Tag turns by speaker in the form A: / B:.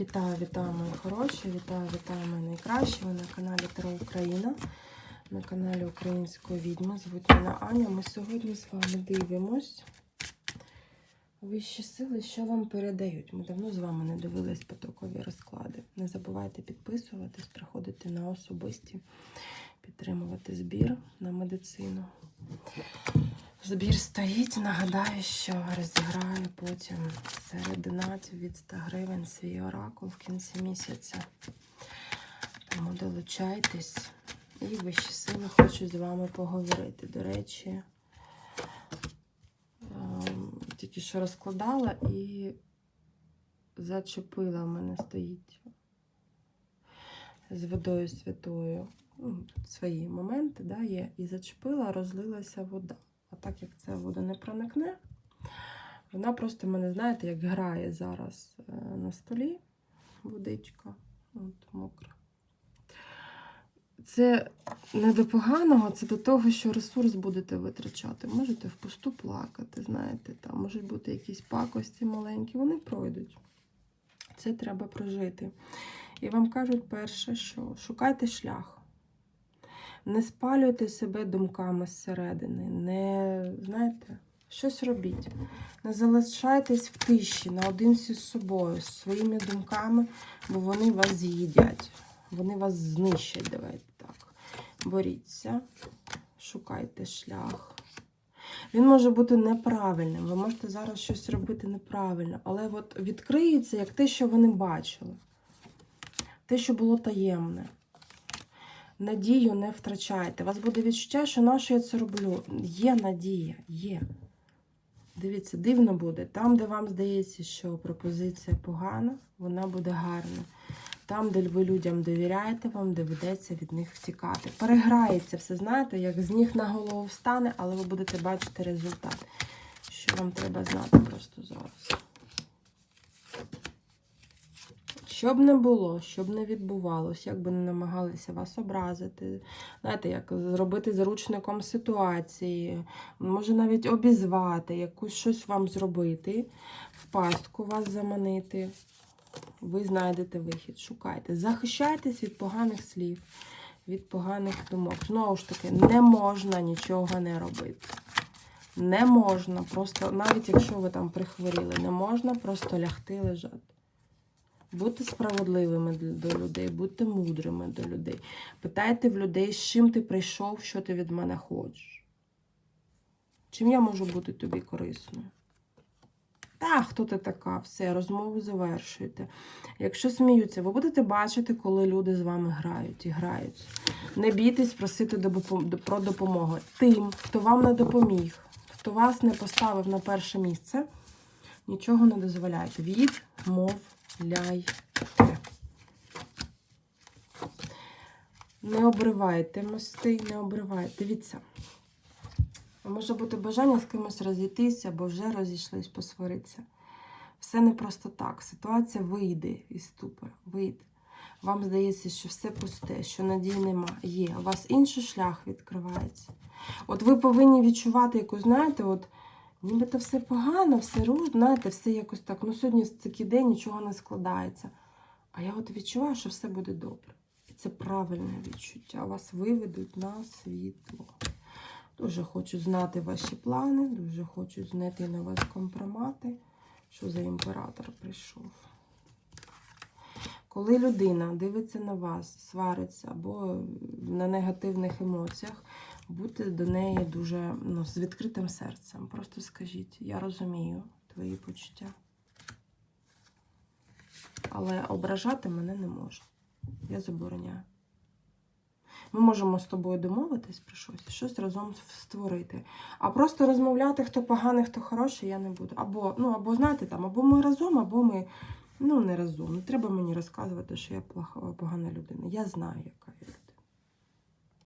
A: Вітаю, вітаю, мої хороші, вітаю, вітаю, мої найкращі. Ви на каналі Таро Україна, на каналі Української відьми. Звуть мене Аня. Ми сьогодні з вами дивимось. Вищі сили, що вам передають. Ми давно з вами не дивились потокові розклади. Не забувайте підписуватись, приходити на особисті, підтримувати збір на медицину. Збір стоїть. Нагадаю, що розіграю потім серед донатів від 100 гривень свій оракул в кінці місяця. Тому долучайтесь. І вищі сили хочу з вами поговорити. До речі, ем, тільки що розкладала і зачепила в мене стоїть з водою святою. Свої моменти да, є. І зачепила, розлилася вода. Так як ця вода не проникне, вона просто мене, знаєте, як грає зараз е, на столі водичка. От, мокра. Це не до поганого, це до того, що ресурс будете витрачати. Можете впусту плакати, знаєте, там можуть бути якісь пакості маленькі, вони пройдуть. Це треба прожити. І вам кажуть перше, що шукайте шлях. Не спалюйте себе думками зсередини, не знаєте, щось робіть. Не залишайтесь в тиші наодинці з собою, з своїми думками, бо вони вас з'їдять. Вони вас знищать, давайте так. Боріться, шукайте шлях. Він може бути неправильним. Ви можете зараз щось робити неправильно, але от відкриється як те, що ви не бачили. Те, що було таємне. Надію не втрачайте. У вас буде відчуття, що на що я це роблю. Є надія, є. Дивіться, дивно буде. Там, де вам здається, що пропозиція погана, вона буде гарна. Там, де ви людям довіряєте, вам доведеться від них втікати. Переграється все, знаєте, як з ніг на голову встане, але ви будете бачити результат. Що вам треба знати просто зараз. Що б не було, що б не відбувалося, як би не намагалися вас образити, знаєте, як зробити заручником ситуації, може навіть обізвати, якусь щось вам зробити, в пастку вас заманити. Ви знайдете вихід, шукайте. Захищайтесь від поганих слів, від поганих думок. Знову ж таки, не можна нічого не робити. Не можна, просто, навіть якщо ви там прихворіли, не можна просто лягти лежати. Будьте справедливими до людей, будьте мудрими до людей. Питайте в людей, з чим ти прийшов, що ти від мене хочеш. Чим я можу бути тобі корисною? Та, хто ти така? Все, розмову завершуйте. Якщо сміються, ви будете бачити, коли люди з вами грають і граються. Не бійтесь просити про допомогу. Тим, хто вам не допоміг, хто вас не поставив на перше місце, нічого не дозволяйте. Відмовляйте. Не обривайте мости, не обривайте. Дивіться. Може бути бажання з кимось розійтися, бо вже розійшлись, посваритися. Все не просто так. Ситуація вийде із ступора. Вийде. Вам здається, що все пусте, що надії нема. Є. У вас інший шлях відкривається. От ви повинні відчувати якусь, знаєте, от нібито все погано, все руд, знаєте, все якось так. Ну, сьогодні такий день нічого не складається. А я от відчуваю, що все буде добре. І це правильне відчуття. Вас виведуть на світло. Дуже хочу знати ваші плани, дуже хочу знайти на вас компромати, що за імператор прийшов. Коли людина дивиться на вас, свариться або на негативних емоціях, будьте до неї дуже ну, з відкритим серцем. Просто скажіть, я розумію твої почуття. Але ображати мене не можна. Я забороняю. Ми можемо з тобою домовитись про щось, щось разом створити. А просто розмовляти, хто поганий, хто хороший, я не буду. Або, ну, або знаєте, там, або ми разом, або ми ну, не разом. Не треба мені розказувати, що я плоха, погана людина. Я знаю, яка я.